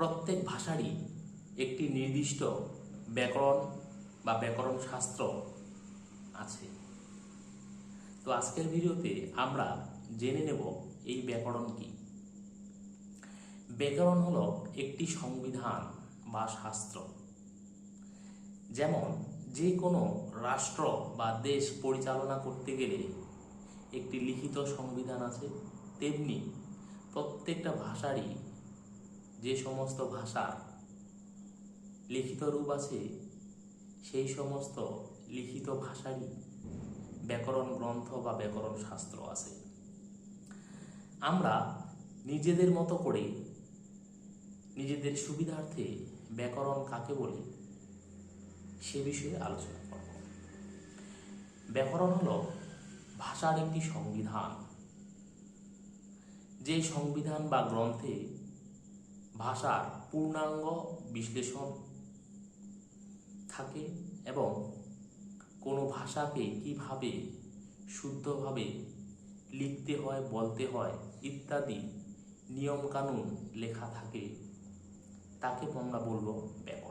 প্রত্যেক ভাষারই একটি নির্দিষ্ট ব্যাকরণ বা ব্যাকরণ শাস্ত্র আছে। তো আজকের ভিডিওতে আমরা জেনে নেব এই ব্যাকরণ কি। ব্যাকরণ হলো একটি সংবিধান বা শাস্ত্র। যেমন যে কোনো রাষ্ট্র বা দেশ পরিচালনা করতে গেলে একটি লিখিত সংবিধান আছে, তেমনি প্রত্যেকটা ভাষারই যে সমস্ত ভাষার লিখিত রূপ আছে, সেই সমস্ত লিখিত ভাষারই ব্যাকরণ গ্রন্থ বা ব্যাকরণ শাস্ত্র আছে। আমরা নিজেদের মতো করে নিজেদের সুবিধার্থে ব্যাকরণ কাকে বলে, সে বিষয়ে আলোচনা করব। ব্যাকরণ হল ভাষার একটি সংবিধান। যে সংবিধান বা গ্রন্থে ভাষার পূর্ণাঙ্গ বিশ্লেষণ থাকে এবং কোনো ভাষাকে কীভাবে শুদ্ধভাবে লিখতে হয়, বলতে হয় ইত্যাদি নিয়মকানুন লেখা থাকে। তাকে আমরা বলব ব্যাকরণ।